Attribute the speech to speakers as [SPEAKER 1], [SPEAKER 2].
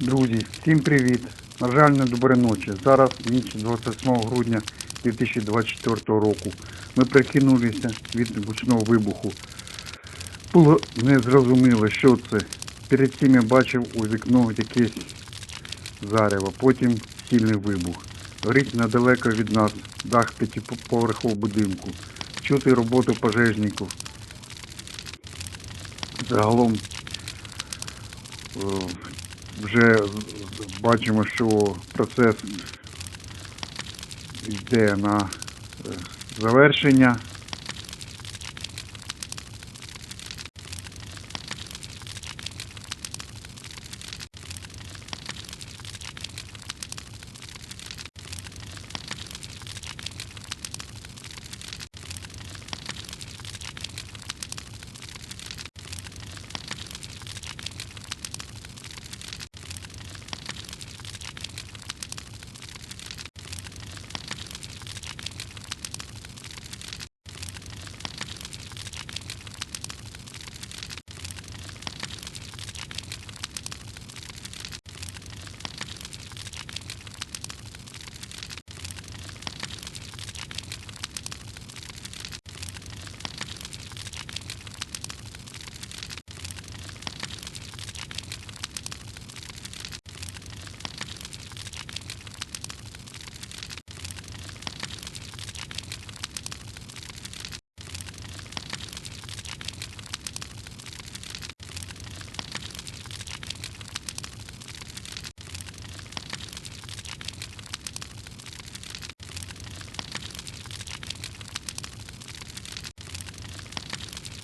[SPEAKER 1] Друзі, всім привіт! На жаль, не доброї ночі. Зараз ніч 28 грудня 2024 року. Ми прикинулися від гучного вибуху. Було незрозуміло, що це. Перед цим я бачив у вікно якесь зарево, потім сильний вибух. Горить недалеко від нас дах п'ятиповерхового будинку. Чути роботу пожежників. Загалом е, вже бачимо, що процес йде на е, завершення.